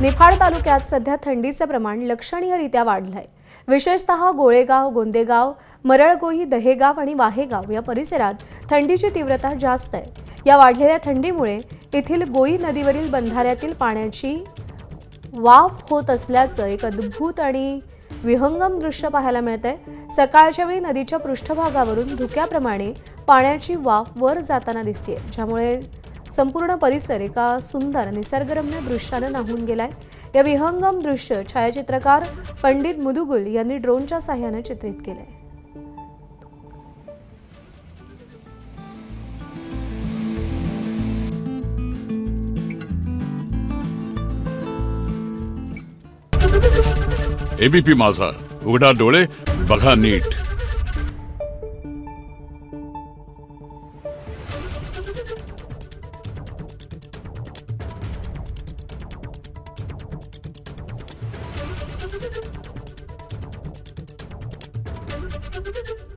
निफाड तालुक्यात सध्या थंडीचं प्रमाण लक्षणीयरित्या वाढलंय. विशेषतः गोळेगाव गोंदेगाव मरळगोही दहेगाव आणि वाहेगाव या परिसरात थंडीची तीव्रता जास्त आहे. या वाढलेल्या थंडीमुळे येथील गोई नदीवरील बंधाऱ्यातील पाण्याची वाफ होत असल्याचं एक अद्भुत आणि विहंगम दृश्य पाहायला मिळतंय. सकाळच्या वेळी नदीच्या पृष्ठभागावरून धुक्याप्रमाणे पाण्याची वाफ वर जाताना दिसते ज्यामुळे संपूर्ण परिसर एका सुंदर निसर्गरम्य दृश्यानं नाहून गेलाय. या विहंगम दृश्य छायाचित्रकार पंडित मुदुगुल यांनी ड्रोनच्या सहाय्यानं चित्रित केलंय. एबीपी माझा. उघडा डोळे बघा नीट. Thank you.